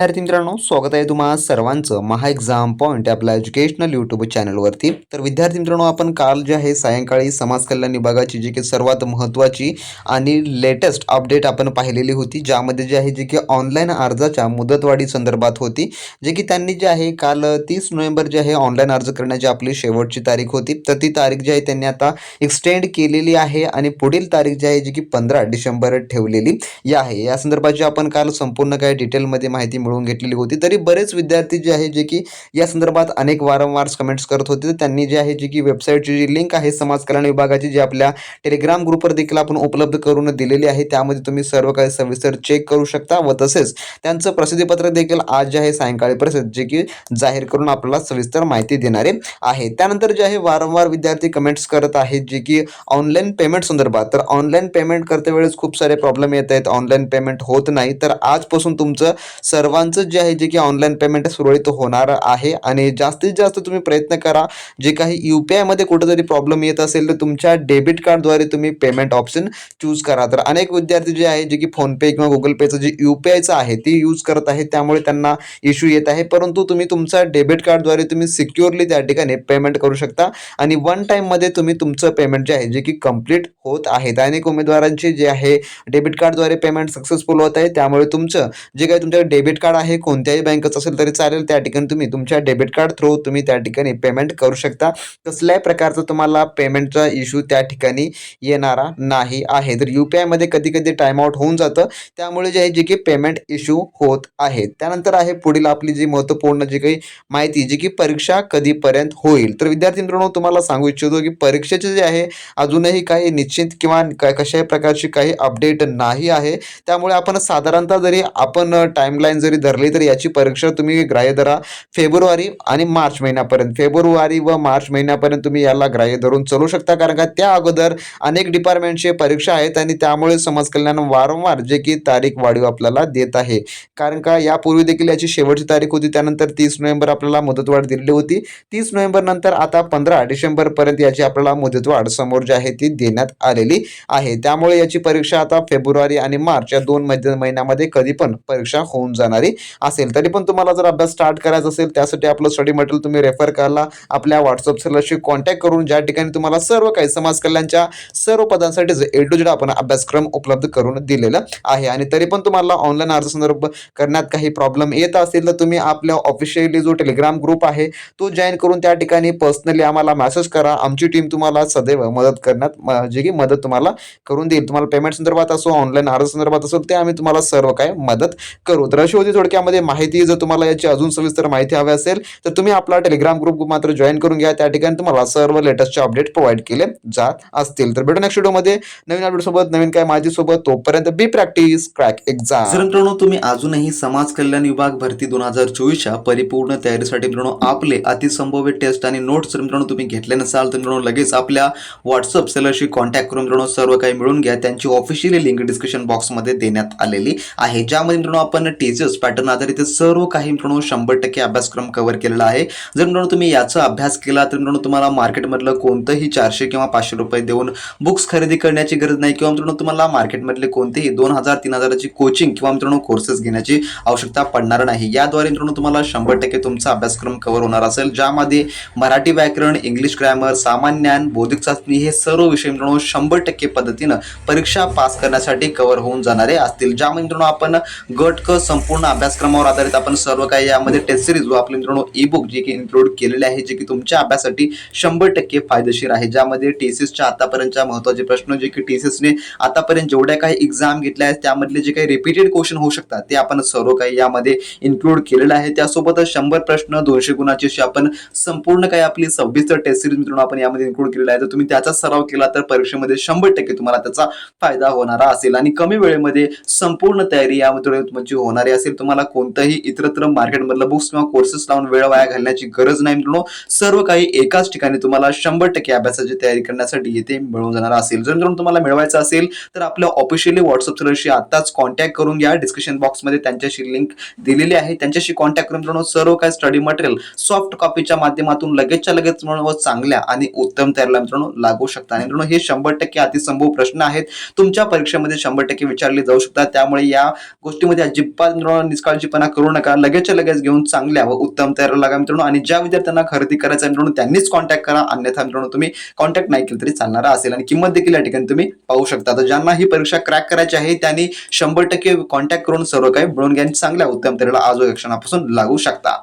विद्यार्थी मित्रांनो स्वागत आहे तुम्हा सर्वांचं महा एक्झाम पॉईंट आपल्या एज्युकेशनल यूट्यूब चॅनलवरती तर विद्यार्थी मित्रांनो आपण काल जे आहे सायंकाळी समाज कल्याण विभागाची जी की सर्वात महत्त्वाची आणि लेटेस्ट अपडेट आपण पाहिलेली होती ज्यामध्ये जे आहे जे की ऑनलाईन अर्जाच्या मुदतवाढी संदर्भात होती जे की त्यांनी जे आहे काल तीस नोव्हेंबर जे आहे ऑनलाईन अर्ज करण्याची आपली शेवटची तारीख होती. तर ती तारीख जी आहे त्यांनी आता एक्सटेंड केलेली आहे आणि पुढील तारीख जी आहे जी की पंधरा डिसेंबर ठेवलेली या आहे. या संदर्भाची आपण काल संपूर्ण काही डिटेलमध्ये माहिती मिळवून घेतलेली होती. तरी बरेच विद्यार्थी जे आहे जे की या संदर्भात अनेक वारंवार कमेंट्स करत होते तर त्यांनी जे आहे जे की वेबसाईटची जी लिंक आहे समाज कल्याण विभागाची जी आपल्या टेलिग्राम ग्रुपवर देखील आपण उपलब्ध करून दिलेली आहे त्यामध्ये तुम्ही सर्व काही सविस्तर चेक करू शकता व तसेच त्यांचं प्रसिद्धीपत्र देखील आज जे आहे सायंकाळी प्रसिद्ध जे की जाहीर करून आपल्याला सविस्तर माहिती देणारे आहे. त्यानंतर जे आहे वारंवार विद्यार्थी कमेंट्स करत आहेत जे की ऑनलाईन पेमेंट संदर्भात. तर ऑनलाईन पेमेंट करते वेळेस खूप सारे प्रॉब्लेम येत आहेत. ऑनलाईन पेमेंट होत नाही. तर आजपासून तुमचं सर्व सर्वांचं जे आहे जे की ऑनलाईन पेमेंट सुरळीत होणार आहे आणि जास्तीत जास्त तुम्ही प्रयत्न करा जे काही यू पी आयमध्ये कुठेतरी प्रॉब्लेम येत असेल तर तुमच्या डेबिट कार्डद्वारे तुम्ही पेमेंट ऑप्शन चूज करा. तर अनेक विद्यार्थी जे आहे जे की फोनपे किंवा गुगल पेचं जे यू पी आयचं आहे ती यूज करत आहे त्यामुळे त्यांना इश्यू येत आहे. परंतु तुम्ही तुमचा डेबिट कार्डद्वारे तुम्ही सिक्युअरली त्या ठिकाणी पेमेंट करू शकता आणि वन टाईममध्ये तुम्ही तुमचं पेमेंट जे आहे जे की कंप्लीट होत आहे. अनेक उमेदवारांचे जे आहे डेबिट कार्डद्वारे पेमेंट सक्सेसफुल होत आहे. त्यामुळे तुमचं जे काही तुमच्या डेबिट कार्ड आहे कोणत्याही बँकेचं असेल तरी चालेल. त्या ठिकाणी तुम्ही तुमच्या डेबिट कार्ड थ्रू तुम्ही त्या ठिकाणी पेमेंट करू शकता. कसल्याही प्रकारचं तुम्हाला पेमेंटचा इश्यू त्या ठिकाणी येणारा नाही आहे. तर यू पी आयमध्ये कधी कधी टाईमआउट होऊन जातं. त्यामुळे जे आहे जे की पेमेंट इश्यू होत आहे. त्यानंतर आहे पुढील आपली जी महत्त्वपूर्ण जी काही माहिती जी की परीक्षा कधीपर्यंत होईल. तर विद्यार्थी मित्रांनो तुम्हाला सांगू इच्छितो की परीक्षेचे जे आहे अजूनही काही निश्चित किंवा कशाही प्रकारची काही अपडेट नाही आहे. त्यामुळे आपण साधारणतः जरी आपण टाईमलाईन जरी धरली तर याची परीक्षा तुम्ही ग्राह्य धरा. फेब्रुवारी आणि मार्च महिन्यापर्यंत. फेब्रुवारी व मार्च महिन्यापर्यंत तुम्ही याला ग्राह्य धरून चालू शकता. कारण का त्या अगोदर अनेक डिपार्टमेंटचे परीक्षा आहेत आणि त्यामुळे समाज कल्याण वारंवार जे की तारीख वाढीव आपल्याला देत आहे. कारण का यापूर्वी देखील याची शेवटची तारीख होती. त्यानंतर तीस नोव्हेंबर आपल्याला मुदतवाढ दिलेली होती. तीस नोव्हेंबर नंतर आता पंधरा डिसेंबर पर्यंत याची आपल्याला मुदतवाढ समोर जी आहे ती देण्यात आलेली आहे. त्यामुळे याची परीक्षा आता फेब्रुवारी आणि मार्च या दोन महिन्यामध्ये कधी पण परीक्षा होऊन जाणारी असेल. तरी पण तुम्हाला जर अभ्यास स्टार्ट करायचा असेल त्यासाठी आपलं स्टडी मटेरियल तुम्ही रेफर करायला आपल्या व्हॉट्सअप सेलरशी कॉन्टॅक्ट करून ज्या ठिकाणी तुम्हाला सर्व काही समाज कल्याणच्या सर्व पदांसाठी ए टू जेड आपण अभ्यासक्रम उपलब्ध करून दिलेला आहे. आणि तरी पण तुम्हाला ऑनलाईन अर्ज संदर्भ करण्यात काही प्रॉब्लेम येत असेल तर तुम्ही आपल्या ऑफिशियली जो टेलिग्राम ग्रुप आहे तो जॉईन करून त्या ठिकाणी पर्सनली आम्हाला मेसेज करा. आमची टीम तुम्हाला सदैव मदत करण्यात जे की मदत तुम्हाला करून देईल. तुम्हाला पेमेंट संदर्भात असो ऑनलाईन अर्ज संदर्भात असो ते आम्ही तुम्हाला सर्व काय मदत करू. तर अशी होती थोडक्यामध्ये माहिती जर तुम्हाला याची अजून सविस्तर माहिती हवी असेल तर तुम्ही आपला टेलिग्राम ग्रुप मात्र जॉईन करून घ्या. त्या ठिकाणी तुम्हाला सर्व लेटेस्टचे अपडेट प्रोव्हाइड केले जात असतील. तर भेटू नेक्स्ट व्हिडिओमध्ये नवीन अपडेट सोबत नवीन काय माहिती सोबत तोपर्यंत बी प्रॅक्टिस क्रॅक एक्झाम जर मित्रांनो तुम्ही अजूनही समाज कल्याण विभाग भरती दोन हजार चोवीसच्या परिपूर्ण तयारीसाठी मित्रांनो आपले अतिसंभव्य टेस्ट आणि नोट्स जर मित्रांनो तुम्ही घेतले नसाल तर मित्रांनो लगेच आपल्या व्हॉट्सअप सेलरशी कॉन्टॅक्ट करून मित्रांनो सर्व काही मिळून घ्या. त्यांची ऑफिशियली लिंक डिस्क्रिप्शन बॉक्समध्ये देण्यात आलेली आहे. ज्यामध्ये मित्रांनो आपण टीचर्स पॅटर्न आधारित सर्व काही मित्रांनो शंभर टक्के अभ्यासक्रम कव्हर केलेला आहे. जर मित्रांनो तुम्ही याचा अभ्यास केला तर मित्रांनो तुम्हाला मार्केटमधलं कोणतंही चारशे किंवा पाचशे रुपये देऊन बुक्स खरेदी करण्याची गरज नाही किंवा मित्रांनो तुम्हाला मार्केटमधले कोणतेही दोन हजार तीन हजाराची कोचिंग किंवा मित्रांनो कोर्सेस घेण्याची आवश्यकता पडणार नाही. याद्वारे मित्रांनो तुम्हाला शंभर टक्के तुमचा अभ्यासक्रम कव्हर होणार असेल. ज्यामध्ये मराठी व्याकरण इंग्लिश ग्रॅमर सामान्य ज्ञान बौद्धिक चाचणी हे सर्व विषय मित्रांनो शंभर टक्के पद्धतीनं परीक्षा पास करण्यासाठी कव्हर होऊन जाणारे असतील. ज्यामुळे मित्रांनो आपण गट क संपूर्ण अभ्यासक्रमावर आधारित आपण सर्व काही यामध्ये टेस्ट सिरीज व आपले मित्रांनो ई बुक जे की इन्क्लूड केलेले आहे जे की तुमच्या अभ्यासासाठी शंभर टक्के फायदेशीर आहे. ज्यामध्ये टेसिसच्या आतापर्यंतच्या महत्त्वाचे प्रश्न जे की टेसिसने आतापर्यंत जेवढ्या काही एक्झाम घेतल्या आहेत त्यामधले जे काही रिपीटेड क्वेश्चन होऊ शकतात ते आपण सर्व काही यामध्ये इन्क्लूड केलेलं आहे. त्यासोबतच शंभर प्रश्न दोनशे गुणाची अशी आपण संपूर्ण काही आपली सव्वीस टेस्ट सिरीज मित्रांनो आपण यामध्ये इन्क्लूड केलेला आहे. तर तुम्ही त्याचा सराव केला तर परीक्षेमध्ये शंभर टक्के तुम्हाला त्याचा फायदा होणारा असेल. आणि कमी वेळेमध्ये संपूर्ण तयारी यामध्ये तुमची होणारी असेल. तुम्हाला कोणतंही इतरत्र मार्केटमधलं बुक्स किंवा कोर्सेस लावून वेळ वाया घालण्याची गरज नाही मित्रांनो. सर्व काही एकाच ठिकाणी तुम्हाला शंभर टक्के अभ्यासाची तयारी करण्यासाठी येथे मिळून जाणार असेल. जर मित्रांनो तुम्हाला मिळवायचं असेल तर आपल्या ऑफिशियली व्हॉट्सअप सेलरशी आताच कॉन्टॅक्ट करून घ्या. डिस्क्रिप्शन बॉक्समध्ये त्यांच्याशी लिंक दिलेली आहे. त्यांच्याशी कॉन्टॅक्ट करून मित्रांनो सर्व काही स्टडी मटेरियल सॉफ्ट कॉपीच्या माध्यमातून लगेचच्या लगेच मित्रांनो चांगल्या आणि उत्तम तयारीला मित्रांनो लागू शकता. आणि मित्रांनो हे शंभर टक्के अतिसंभव प्रश्न आहेत. तुमच्या परीक्षेमध्ये शंभर टक्के विचारले जाऊ शकतात. त्यामुळे या गोष्टीमध्ये अजिबात मित्रांनो निष्काळजीपणा करू नका. लगेचच्या लगेच घेऊन चांगल्या व उत्तम तयार लागा मित्रांनो. आणि ज्या विद्यार्थ्यांना खरेदी करायचं मित्रांनो त्यांनीच कॉन्टॅक्ट करा. अन्यथा मित्रांनो तुम्ही कॉन्टॅक्ट नाही केलं तरी चालणार असेल. आणि किंमत देखील या ठिकाणी तुम्ही पाहू शकता. तर ज्यांना ही परीक्षा क्रॅक करायची आहे त्यांनी शंभर टक्के कॉन्टॅक्ट करून सर्व काही मिळून घ्या चांगल्या उत्तम तयारीला आज क्षणापासून लागू शकता.